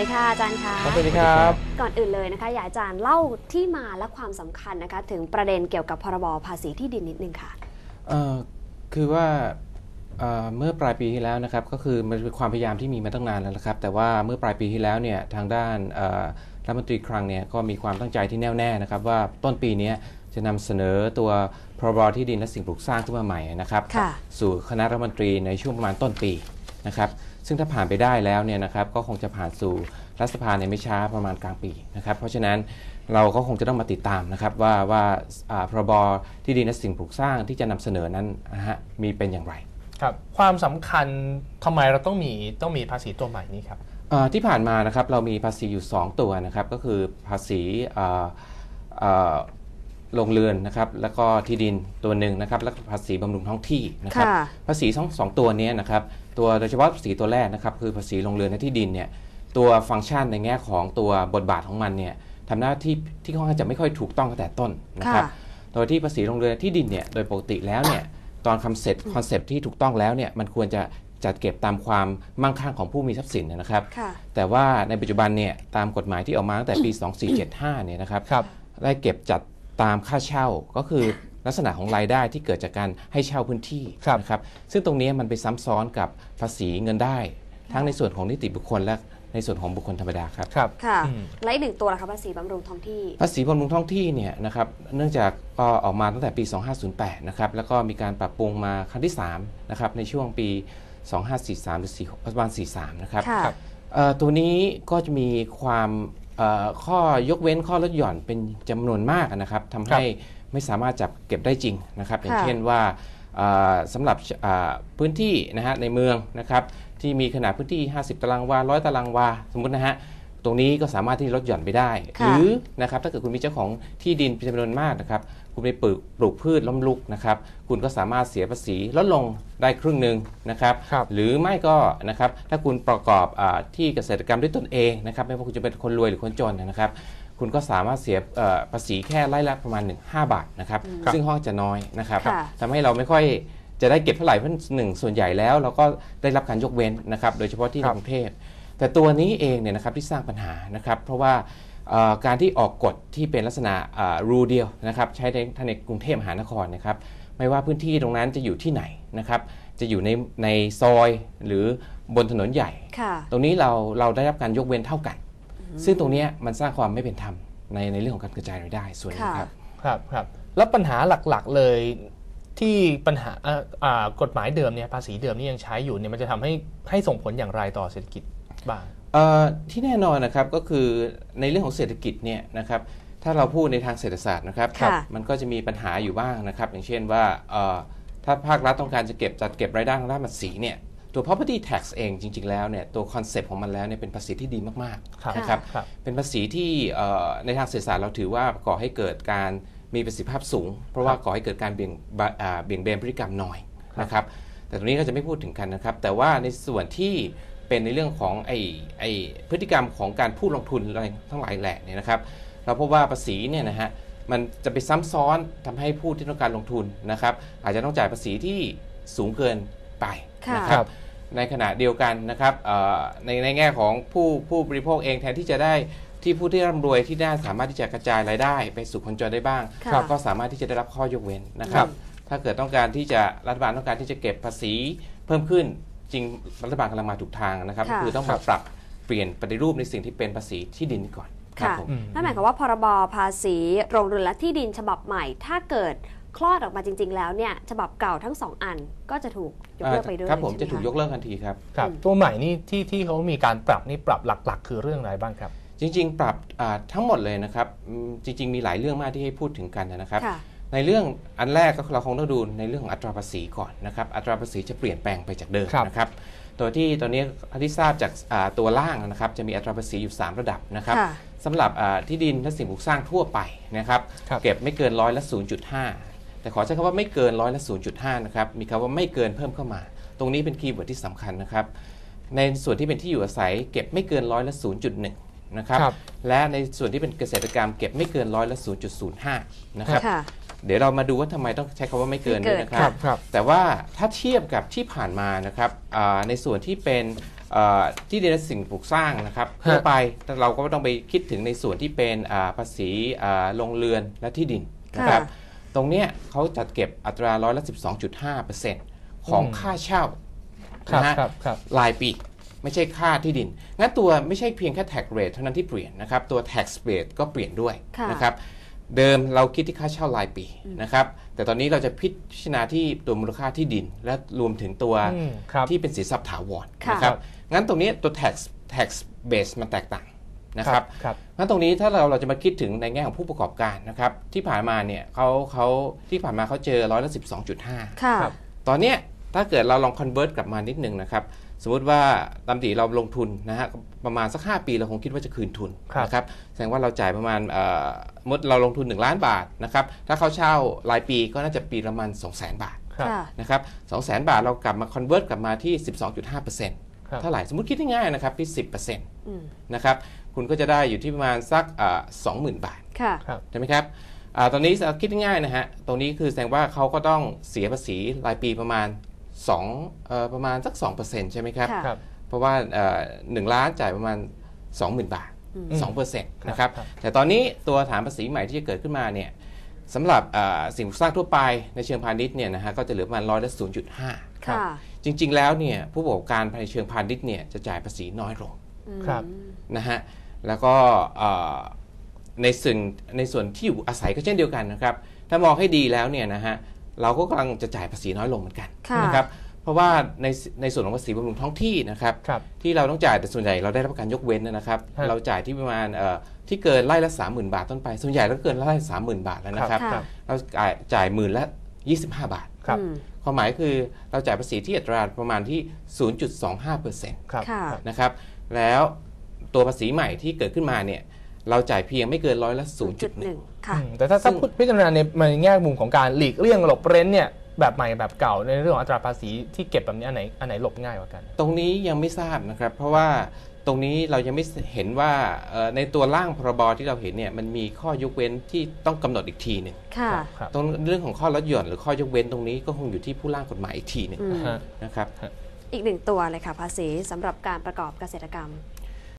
ดีค่ะอาจารย์คะสวัสดีครับ ก่อนอื่นเลยนะคะ อยากให้อาจารย์เล่าที่มาและความสำคัญนะคะ ถึงประเด็นเกี่ยวกับพรบภาษีที่ดินนิดนึงค่ะเอ่อคือว่าเอ่อเมื่อปลายปีที่แล้วนะครับก็คือมันเป็นความพยายามที่มีมาตั้งนานแล้วนะครับ แต่ว่าเมื่อปลายปีที่แล้วเนี่ยทางด้านเอ่อรัฐมนตรีคลังเนี่ยก็มีความตั้งใจที่แน่วแน่นะครับว่าต้นปีนี้จะนำเสนอตัวพรบที่ดินและสิ่งปลูกสร้างขึ้นมาใหม่นะครับค่ะสู่คณะรัฐมนตรีในช่วงประมาณต้นปี นะครับ ซึ่งถ้าผ่านไปได้แล้วเนี่ยนะครับก็คงจะผ่านสู่รัฐสภาในไม่ช้าประมาณกลางปีนะครับ เพราะฉะนั้นเราก็คงจะต้องมาติดตามนะครับว่าว่าอ่าพรบที่ดินและสิ่งปลูกสร้างที่จะนำเสนอนั้นนะฮะมีเป็นอย่างไรครับความสำคัญทำไมเราต้องมีต้องมีภาษีตัวใหม่นี้ครับเอ่อที่ผ่านมานะครับเรามีภาษีอยู่ 2 ตัวนะครับก็คือภาษี เอ่อเอ่อโรงเรือนนะครับ แล้วก็ที่ดินตัวหนึ่งนะครับ แล้วก็ภาษีบำรุงท้องที่นะครับ ค่ะ ภาษีสองสองตัวเนี้นะครับ ตัวโดยเฉพาะภาษีตัวแรกนะครับ คือภาษีโรงเรือนและที่ดินเนี่ย ตัวฟังก์ชันในแง่ของตัวบทบาทของมันเนี่ยทำหน้าที่ที่ค่อนข้างจะไม่ค่อยถูกต้องตั้งแต่ต้นนะครับค่ะโดยที่ภาษีโรงเรือนที่ดินเนี่ย โดยปกติแล้วเนี่ย ตอนคำเซ็ตคอนเซปที่ถูกต้องแล้วเนี่ย มันควรจะจัดเก็บตามความมั่งคั่งของผู้มีทรัพย์สินนะครับ ค่ะ แต่ว่าในปัจจุบันเนี่ยตามกฎหมายที่ออกมาตั้งแต่ปี 2475 เนี่ยนะครับ ครับ ได้เก็บจัด ตามค่าเช่าก็คือลักษณะของรายได้ที่เกิดจากการให้เช่าพื้นที่ครับนะครับซึ่งตรงนี้มันไปซ้ำซ้อนกับภาษีเงินได้ ทั้งในส่วนของนิติบุคคลและในส่วนของบุคคลธรรมดาครับครับค่ะอืมและอีกหนึ่งตัวละคะภาษีบำรุงท้องที่ ภาษีบำรุงท้องที่เนี่ยนะครับเนื่องจากก็ออกมาตั้งแต่ปี 2508 นะครับแล้วก็มีการปรับปรุงมาครั้งที่3นะครับในช่วงปี 2543 หรือ4ประมาณ 43 นะครับค่ะครับเอ่อตัวนี้ก็จะมีความเอ่อ ข้อยกเว้นข้อลดหย่อนเป็นจำนวนมากนะครับทำให้ไม่สามารถจับเก็บได้จริงนะครับ อย่างค่ะเช่นว่าเอ่อสำหรับเอ่อพื้นที่นะฮะในเมืองนะครับที่มีขนาดพื้นที่ 50 ตารางวา 100 ตารางวา สมมุตินะฮะ ตรงนี้ก็สามารถที่ลดหย่อนไปได้ค่ะหรือนะครับถ้าเกิดคุณมีเจ้าของที่ดินเป็นจำนวนมากนะครับคุณไปปลูกปลูกพืชล้มลุกนะครับคุณก็สามารถเสียภาษีลดลงได้ครึ่งหนึ่งนะครับ ครับ หรือไม่ก็นะครับถ้าคุณประกอบอาที่เกษตรกรรมด้วยตนเองนะครับไม่ว่าคุณจะเป็นคนรวยหรือคนจนนะครับ คุณก็สามารถเสียเอ่อภาษีแค่ไร่ละประมาณ 1 5 บาทนะครับครับ ซึ่งห้องจะน้อยนะครับค่ะ ทำให้เราไม่ค่อยจะได้เก็บเท่าไหร่เพราะหนึ่งส่วนใหญ่แล้ว เราก็ได้รับการยกเว้นนะครับโดยเฉพาะที่ครับ กรุงเทพ แต่ตัวนี้เองเนี่ยนะครับที่สร้างปัญหานะครับ เพราะว่าเอ่อการที่ออกกฎที่เป็นลักษณะรูเดียวนะครับใช้ในท่านในกรุงเทพมหานครนะครับไม่ว่าพื้นที่ตรงนั้นจะอยู่ที่ไหนนะครับจะอยู่ในในซอยหรือบนถนนใหญ่ค่ะตรงนี้เราเราได้รับการยกเว้นเท่ากัน ซึ่งตรงเนี้ยมันสร้างความไม่เป็นธรรมในในเรื่องของการกระจายรายได้ส่วนหนึงครับครับครับแล้วปัญหาหลักๆเลยที่ปัญหาอ่าอ่ากฎหมายเดิมเนี่ยภาษีเดิมนี่ยังใช้อยู่เนี่ยมันจะทำให้ให้ส่งผลอย่างไรต่อเศรษฐกิจ บ้างเอ่อที่แน่นอนนะครับก็คือในเรื่องของเศรษฐกิจเนี่ยนะครับถ้าเราพูดในทางเศรษฐศาสตร์นะครับค่ะมันก็จะมีปัญหาอยู่บ้างนะครับ อย่างเช่นว่าเอ่อถ้าภาครัฐต้องการจะเก็บจัดเก็บรายได้ทางด้านภาษีเนี่ยตัว property tax เองจริง ๆ แล้วเนี่ยตัวคอนเซปต์ของมันแล้วเนี่ยเป็นภาษีที่ดีมากครับๆนะครับครับเป็นภาษีที่เอ่อในทางเศรษฐศาสตร์เราถือว่าก่อให้เกิดการมีประสิทธิภาพสูง เพราะว่าก่อให้เกิดการเบี่ยงบะอ่าเบี่ยงเบนพฤติกรรมน้อยนะครับแต่ตรงนี้ก็จะไม่พูดถึงกันนะครับ แต่ว่าในส่วนที่ เป็นในเรื่องของไอ้ไอ้พฤติกรรมของการผู้ลงทุนอะไรทั้งหลายแหล่เนี่ยนะครับเราพบว่าภาษีเนี่ยนะฮะมันจะไปซ้ำซ้อนทำให้ผู้ที่ต้องการลงทุนนะครับ อาจจะต้องจ่ายภาษีที่สูงเกินไปนะคค่ะรับในขณะเดียวกันนะครับเอ่อในในแง่ของผู้ผู้บริโภคเองแทนที่จะได้ที่ผู้ที่ร่ำรวยที่ได้สามารถที่จะกระจายรายได้ ไปสู่คนจนได้บ้างค่ะก็สามารถที่จะได้รับข้อยกเว้นนะครับ ถ้าเกิดต้องการที่จะรัฐบาลต้องการที่จะเก็บภาษีเพิ่มขึ้น จริงรัฐบาลกำลังมาถูกทางนะครับค่ะ ก็คือต้องมาปรับเปลี่ยนปฏิรูปในสิ่งที่เป็นภาษีที่ดินก่อนครับค่ะผมอืมนั่นหมายความว่าพรบภาษีโรงเรือนและที่ดินฉบับใหม่ ถ้าเกิดคลอดออกมาจริง ๆ แล้วเนี่ยฉบับเก่าทั้งสองอันก็จะถูกยกเลิกไปด้วยครับผมใช่จะไหถูกค ยกเลิกทันทีครับ ครับอืมตัวใหม่นี่ที่ที่เขามีการปรับนี่ปรับหลัก ๆ คือเรื่องอะไรบ้างครับ จริง ๆ ปรับอ่าทั้งหมดเลยนะครับอืมจริง ๆ มีหลายเรื่องมากที่ให้พูดถึงกันนะครับ ค่ะ ในเรื่องอันแรกก็เราคงต้องดูในเรื่องของอัตราภาษีก่อนนะครับ อัตราภาษีจะเปลี่ยนแปลงไปจากเดิมครับนะครับ ตัวที่ตอนนี้ที่ทราบจากอ่าตัวล่างนะครับ จะมีอัตราภาษีอยู่ 3 ระดับนะครับค่ะสำหรับอ่าที่ดินและสิ่งปลูกสร้างทั่วไปนะครับครับเก็บไม่เกินร้อยละ0.5 แต่ขอใช้คำว่าไม่เกินร้อยละ0.5นะครับมีคำว่าไม่เกินเพิ่มเข้ามา ตรงนี้เป็นคีย์เวิร์ดที่สำคัญนะครับ ในส่วนที่เป็นที่อยู่อาศัย เก็บไม่เกินร้อยละ0.1นะครับครับและในส่วนที่เป็นเกษตรกรรมเก็บไม่เกินร้อยละ 0.05 นะครับค่ะ เดี๋ยวเรามาดูว่าทำไมต้องใช้คำว่าไม่เกินด้วยนะคไม่เกินรับครับ แต่ว่าถ้าเทียบกับที่ผ่านมานะครับอ่าในส่วนที่เป็นเอ่อที่ดินและสิ่งปลูกสร้างนะครับฮะ ทั่วไปแต่เราก็ต้องไปคิดถึงในส่วนที่เป็นอ่าภาษีอ่าโรงเรือนและที่ดินนะครับ ค่ะ ตรงเนี้ยเขาจัดเก็บอัตราร้อยละ 12.5%ของอืมค่าเช่าครับนะฮะ ครับครับ รายปี ไม่ใช่ค่าที่ดิน งั้นตัวไม่ใช่เพียงแค่ tax rate เท่านั้นที่เปลี่ยนนะครับ ตัว tax rate ก็เปลี่ยนด้วยค่ะ นะครับ เดิมเราคิดที่ค่าเช่ารายปีนะครับ แต่ตอนนี้เราจะพิจารณาที่ตัวมูลค่าที่ดิน และรวมถึงตัวอืมครับที่เป็นสินทรัพย์ถาวรค่ะนะครับ งั้นตรงนี้ตัว tax tax base มันแตกต่างนะครับครับงั้นตรงนี้ถ้าเราเราจะมาคิดถึงในแง่ของผู้ประกอบการนะครับ ที่ผ่านมาเนี่ยเขาเขาที่ผ่านมาเขาเจอร้อยละสิบสองจุดห้าค่ะครับตอนเนี้ยถ้าเกิดเราลอง convert กลับมานิดนึงนะครับ สมมุติว่าตามตีเราลงทุนนะฮะประมาณสัก 5 ปีเราคงคิดว่าจะคืนทุนครับนะครับแสดงว่าเราจ่ายประมาณเอ่อสมมติเราลงทุน 1 ล้านบาทนะครับถ้าเขาเช่ารายปีก็น่าจะปีละประมาณ 2 0 0 0 0 0 บาทครับค่ะนะครับ2 0 0 0 0 0บาทเรากลับมา convert กลับมาที่ 12.5%ครับเท่าไหร่สมมติคิดง่ายๆนะครับที่อืม10%นะครับคุณก็จะได้อยู่ที่ประมาณสักสองหมื่นบาทค่ะครับใช่ไหมครับอาตอนนี้คิดง่ายๆนะฮะตรงนี้คือแสดงว่าเขาก็ต้องเสียภาษีรายปีประมาณ 2เอ่อประมาณสัก 2%ใช่ไหมครับค่ะครับ เพราะว่าเอ่อหนึ่งล้านจ่ายประมาณ 20,000 บาทอืม2%นะครับครับ แต่ตอนนี้ตัวฐานภาษีใหม่ที่จะเกิดขึ้นมาเนี่ยสำหรับเอ่อสิ่งปลูกสร้างทั่วไปในเชิงพาณิชย์เนี่ยนะฮะก็จะเหลือประมาณร้อยละ0.5ค่ะจริง ๆ แล้วเนี่ยผู้ประกอบการภายในเชิงพาณิชย์เนี่ยจะจ่ายภาษีน้อยลงครับนะฮะแล้วก็เอ่อในส่วนในส่วนที่อยู่อาศัยก็เช่นเดียวกันนะครับ ถ้ามองให้ดีแล้วเนี่ยนะฮะ เราก็กำลังจะจ่ายภาษีน้อยลงเหมือนกันค่ะนะครับเพราะว่าในในส่วนของภาษีบำรุงท้องที่นะครับครับที่เราต้องจ่ายแต่ส่วนใหญ่เราได้รับการยกเว้นนะครับฮะเราจ่ายที่ประมาณเอ่อที่เกินไร่ละ30,000บาทต้นไป ส่วนใหญ่แล้วเกินไร่ละ30,000บาทแล้วนะครับค่ะเราจ่ายจ่ายหมื่นละ25บาทครับอืมความหมายคือเราจ่ายภาษีที่อัตราประมาณที่ 0.25%ครับค่ะนะครับ แล้วตัวภาษีใหม่ที่เกิดขึ้นมาเนี่ย เราจ่ายเพียงไม่เกินร้อยละ 0.1 0.1ค่ะอืมแต่ถ้าซึ่ถ้างพูดพิจารณาในในแง่มุมของการหลีกเลี่ยงหลบเร้นเนี่ยแบบใหม่แบบเก่าในเรื่องของอัตราภาษีที่เก็บแบบนี้อันไหนอันไหนหลบง่ายกว่ากัน ตรงนี้ยังไม่ทราบนะครับ เพราะว่าตรงนี้เรายังไม่เห็นว่าเอ่อในตัวร่างพรบที่เราเห็นเนี่ยมันมีข้อยกเว้นที่ต้องกำหนดอีกทีหนึ่งค่ะครับตรงเรื่องของข้อลดหย่อนหรือข้อยกเว้นตรงนี้ก็คงอยู่ที่ผู้ร่างกฎหมายอีกทีหนึ่งอืมฮะนะครับ อีกหนึ่งตัวเลยค่ะภาษีสำหรับการประกอบเกษตรกรรม